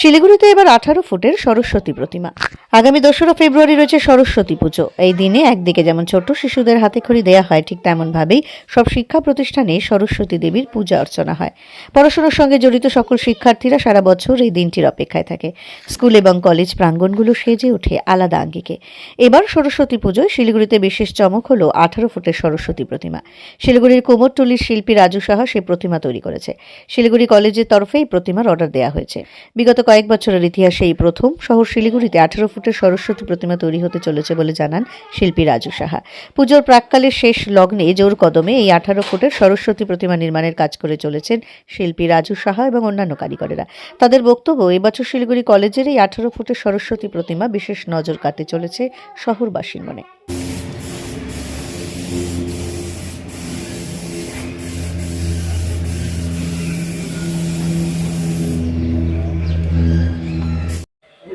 শিলিগুড়িতে এবার আঠারো ফুটের সরস্বতী প্রতিমা। আগামী দোসরা ফেব্রুয়ারি রয়েছে সরস্বতী পুজো। এই দিনে একদিকে যেমন ছোট শিশুদের হাতে খড়ি দেওয়া হয়, ঠিক তেমনভাবেই সব শিক্ষা প্রতিষ্ঠানে সরস্বতী দেবীর পূজা অর্চনা হয়। পড়াশোনার সঙ্গে জড়িত সকল শিক্ষার্থীরা সারা বছর এই দিনটির অপেক্ষায় থাকে। স্কুল এবং কলেজ প্রাঙ্গণগুলো সেজে ওঠে আলাদা আঙ্গিকে। এবার সরস্বতী পুজোয় শিলিগুড়িতে বিশেষ চমক হলো আঠারো ফুটের সরস্বতী প্রতিমা। শিলিগুড়ির কুমোরটুলির শিল্পী রাজু সাহা সেই প্রতিমা তৈরি করেছে। শিলিগুড়ি কলেজের তরফে এই প্রতিমার অর্ডার দেওয়া হয়েছে। বিগত কয়েক বছরের ইতিহাসে এই প্রথম শহর শিলিগুড়িতে আঠারো ফুটের সরস্বতী প্রতিমা তৈরি হতে চলেছে বলে জানান শিল্পী রাজু সাহা। পুজোর প্রাককালের শেষ লগ্নে জোর কদমে এই আঠারো ফুটের সরস্বতী প্রতিমা নির্মাণের কাজ করে চলেছেন শিল্পী রাজু সাহা এবং অন্যান্য কারিগরেরা। তাদের বক্তব্য এবছর শিলিগুড়ি কলেজের এই আঠারো ফুটের সরস্বতী প্রতিমা বিশেষ নজর কাটতে চলেছে শহরবাসীর মনে।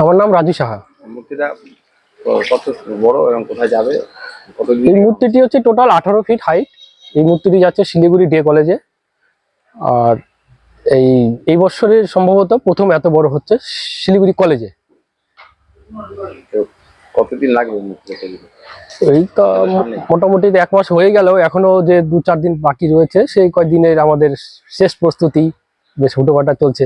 আমার নাম রাজু সাহা। মূর্তিটা কত বড় এবং কোথায় যাবে? এই মূর্তিটি হচ্ছে টোটাল আঠারো ফিট হাইট। এই মূর্তিটি যাচ্ছে শিলিগুড়ি ডে কলেজে। আর এই এই বছরের সম্ভবত প্রথম এত বড় হচ্ছে শিলিগুড়ি কলেজে। কতদিন লাগবে? এই তো মোটামুটি এক মাস হয়ে গেল। এখনও যে দু চার দিন বাকি রয়েছে সেই কয়েকদিনের আমাদের শেষ প্রস্তুতি বেশ হুটোপাটা চলছে।